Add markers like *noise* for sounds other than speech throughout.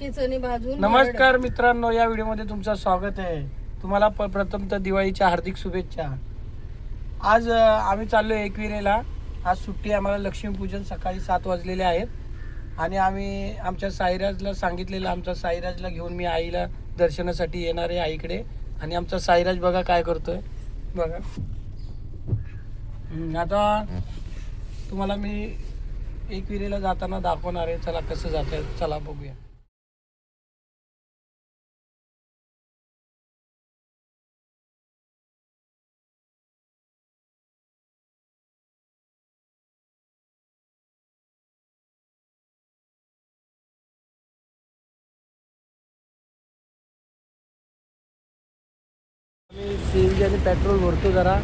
भाजून नमस्कार मित्रांनो या व्हिडिओमध्ये तुमचं स्वागत आहे. तुम्हाला प्रथम तर दिवाळीच्या हार्दिक शुभेच्छा. आज आम्ही चाललो एकविरेला. आज सुट्टी आम्हाला लक्ष्मीपूजन सकाळी सात वाजलेले आहेत. आणि आम्ही आमच्या साईराजला सांगितलेलं आमच्या साईराजला घेऊन मी आईला दर्शनासाठी येणार आहे आईकडे. आणि आमचा साईराज बघा काय करतोय. बघा. आता तुम्हाला मी एकविरेला जाताना दाखवणार आहे. चला कसं जात आहे चला बघूया. सी एन जी आणि पेट्रोल भरतो जरा.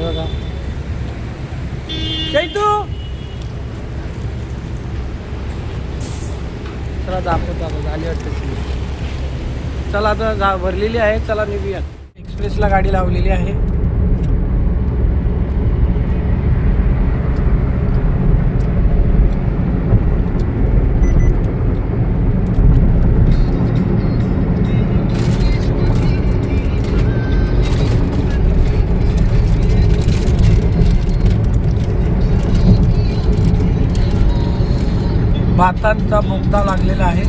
बघा. चैतू! चला दाखवतो आता झाली वाटतं सी चला आता भरलेली आहे चला निघूया एक्सप्रेसला गाडी लावलेली आहे. भातांचा बोगदा लागलेला आहे.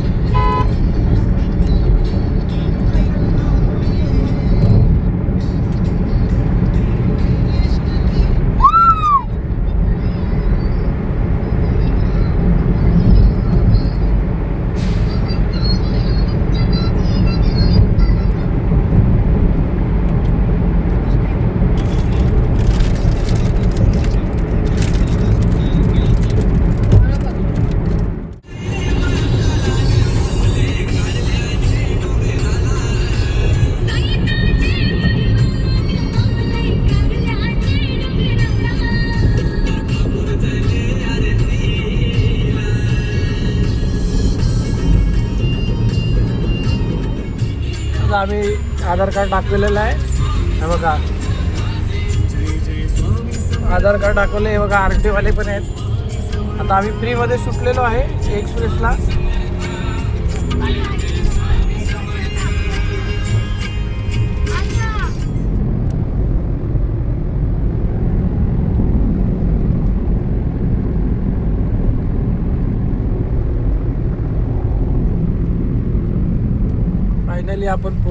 आम्ही आधार कार्ड दाखवलेलं आहे. हे बघा. आधार कार्ड दाखवले हे बघा आर टी वाले पण आहेत. आता आम्ही फ्रीमध्ये सुटलेलो आहे एक्सप्रेसला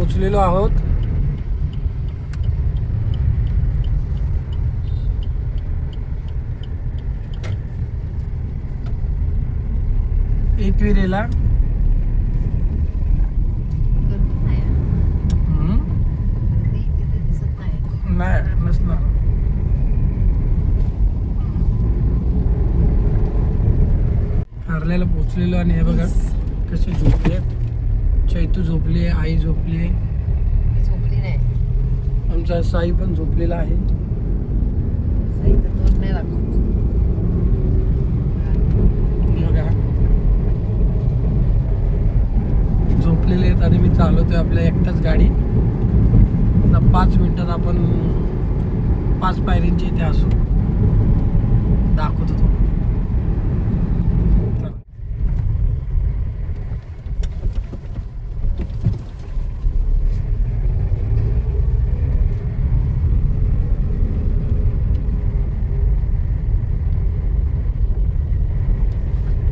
पोचलेलो पोहोचलेलो आहोत. एकविरेला. नाही नसणार. हरल्याला पोचलेलो आणि हे बघा कसे झोपले. चैतू झोपली आहे आई झोपली आहे. झोपली नाही. आमचा साई पण झोपलेला आहे. साई तर नाही लागत. बघा. झोपलेले आहेत आणि मी चालवतोय आपल्या एकटाच गाडी. आता पाच मिनिटात आपण पाच पायरींची इथे असू. दाखवतो तो चला.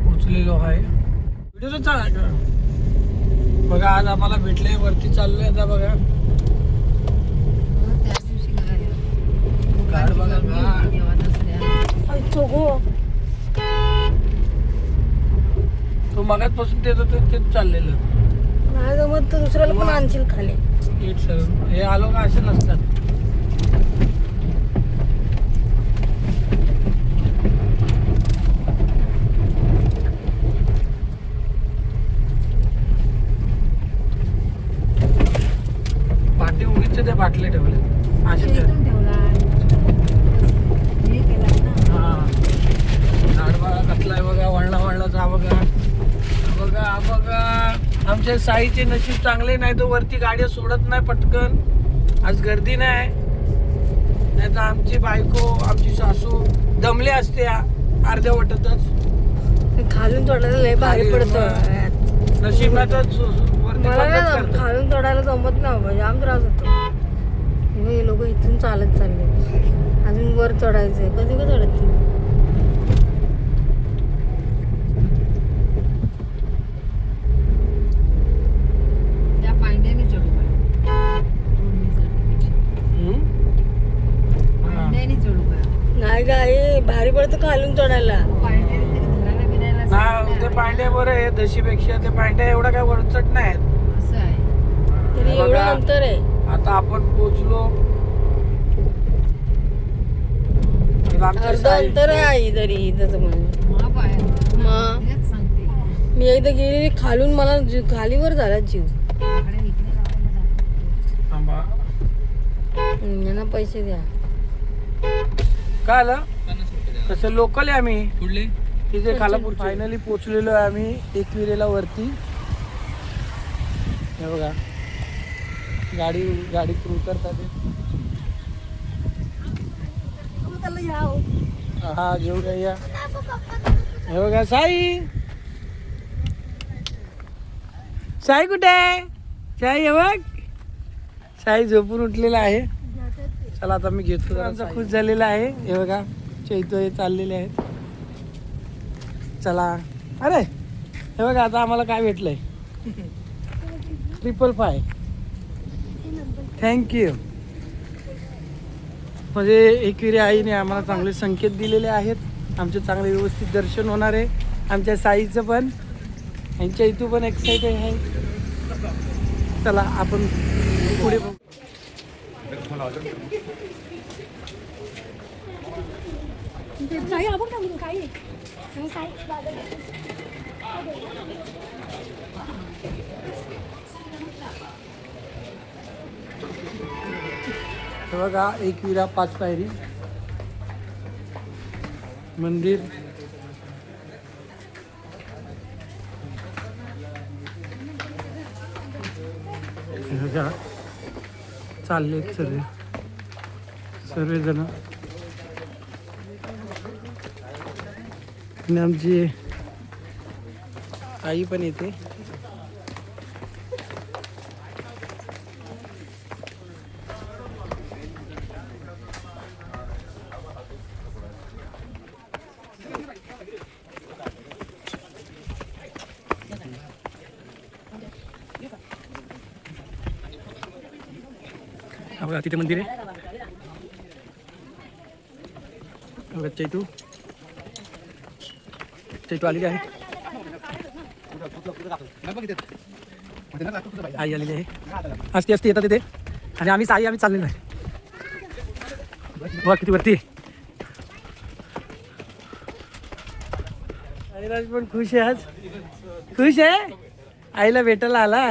पोचलेलो आहे व्हिडिओ चाल बघा आज आम्हाला भेटले वरती चाललोय आता बघा. मग त्या दिवशी काय? गाड. बघा गाड देवा दसऱ्या. तो तेच चाललेलं. दुसऱ्याला पण आणशील खाली. हे आलो का असे नसतात पाठी उगीच त्या बाटले ठेवले असे ठेव इथून ठेवला हे केलाय ना हा झाड बघा कसला आहे बघा वळणा वळणाचा हा बघा हा बघा हा बघा आमच्या साईचे नशीब चांगले नाही तो वरती गाड्या सोडत नाही पटकन. आज गर्दी नाही. नाही तर आमची बायको आमची सासू दमले असते अर्ध्या वाटतच. खालून सोडायला लय भारी पडतं. नशिबातच करतात. खालून चढायला जमत नाही बाबा जाम त्रास होतो. हे लोक इथून चालत चालले. अजून वर चढायचंय. कधी का चढतील त्या पांड्याने चढू का हम्म? हा. पांड्याने चढू का नाही गाई भारी पडतं खालून चढायला. ना ते आहे. पांड्या बरं आहे. दशीपेक्षा ते पांड्या एवढा काय वरचट नाही आहे. तरी एवढं. अंतर आहे. आता आपण पोचलो अर्ध अंतर आहे तरी मी. एकदा गेलेली खालून मला जीव- खालीवर झाला जीव. यांना पैसे द्या. काय आलं? तसं लोकल आहे आम्ही. कुठले? तिथे खालापूर फायनली पोचलेलो आहे आम्ही एकविरेला वरती. हे बघा. गाडी गाडीतून उतरतात ते. हा घेऊ का या? हे बघा साई? साई कुठे आहे? साई हे बघ. साई झोपून उठलेला आहे. चला आता मी घेतो जरा खुश झालेला आहे. हे बघा चैतो हे चाललेले आहेत. चला. अरे हे बघा आता आम्हाला काय भेटलंय? *laughs* ट्रिपल फाय थँक्यू म्हणजे एकविरी आईने आम्हाला चांगले संकेत दिलेले आहेत. आमचे चांगले व्यवस्थित दर्शन होणार आहे. आमच्या साईचं पण. यांच्या इथू पण एक्साइटेड आहे. चला आपण पुढे बघू. हे बघा एकविरा पाच पायरी. मंदिर. हे बघा चाललेत सर्व सर्वजण. आणि आमची आई पण येते. बघा तिथे मंदिर आहे. बघा चैतू. चैतू आलेली आहे. आई आलेली आहे. असते असते येतात तिथे. आणि आम्ही साई आम्ही चाललेलो आहे. बघा किती वरती आहे. पण खुश आहे आज. खुश आहे? आईला भेटायला आला.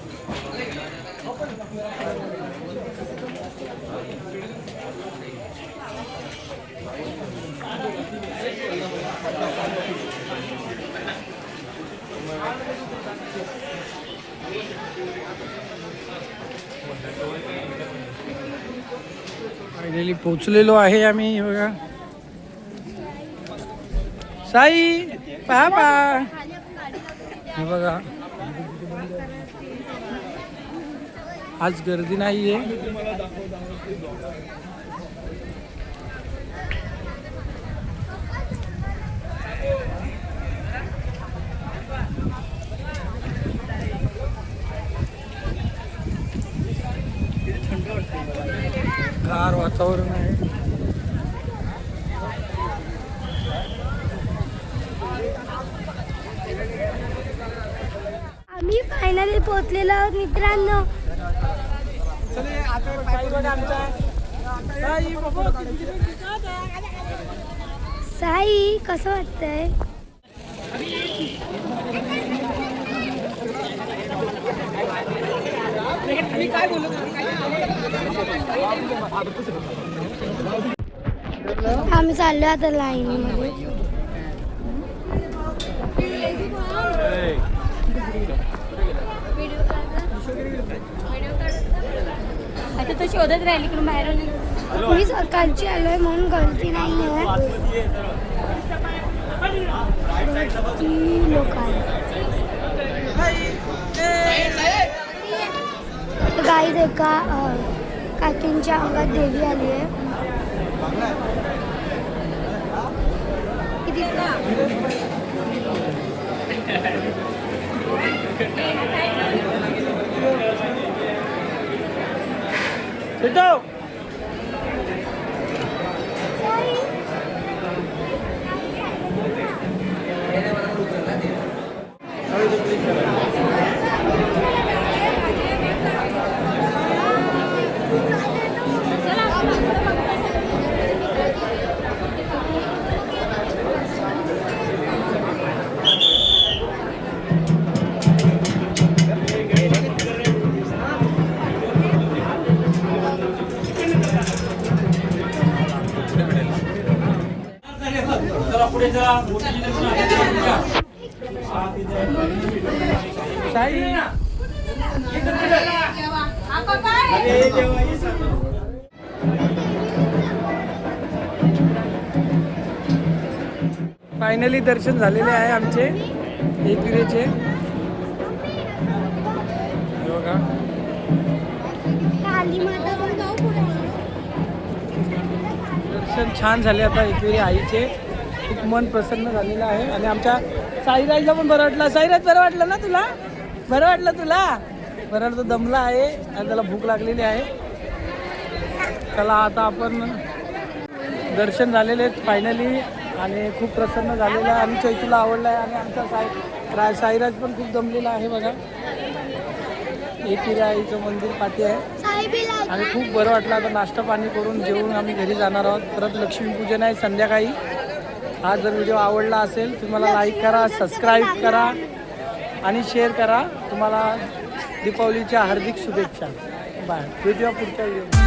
फायनली पोचलेलो आहे आम्ही बघा. साई पापा हे बघा. आज गर्दी नाहीये. आहे वातावरण आहे. आम्ही फायनली पोहोचलेलो आहोत मित्रांनो. साई कसं वाटतंय? आम्ही चाललो आता लाईनीमध्ये आता तो शोधत राहिली बाहेर मी सकाळची आलोय म्हणून गलती नाही आहे. भरती लोक गाईज एका काकींच्या अंगात देवी आली आहे. किती फायनली दर्शन झालेले आहे आमचे एकविरेचे बघा. दर्शन छान झाले आता एकविरे आईचे. खूप मन प्रसन्न झालेलं आहे. आणि आमच्या साईराजला पण बरं वाटलं. साईराज बरं वाटलं ना तुला? बरं वाटलं तुला? बरं दमला आहे आणि त्याला भूक लागलेली आहे. त्याला आता आपण दर्शन झालेले आहेत फायनली आणि खूप प्रसन्न झालेलं आहे. आणि चैतीला आवडला आहे आणि आमचा साई राय साईराज पण खूप दमलेला आहे बघा. एकविरा मंदिर पाठी आहे. आणि खूप बरं वाटलं आता नाश्ता पाणी करून जेवून आम्ही घरी जाणार आहोत. परत लक्ष्मीपूजन आहे संध्याकाळी. हा जर व्हिडिओ आवडला असेल तुम्हाला लाईक करा सबस्क्राईब करा आणि शेअर करा. तुम्हाला दीपावलीच्या हार्दिक शुभेच्छा. बाय. भेटूया पुढच्या व्हिडिओ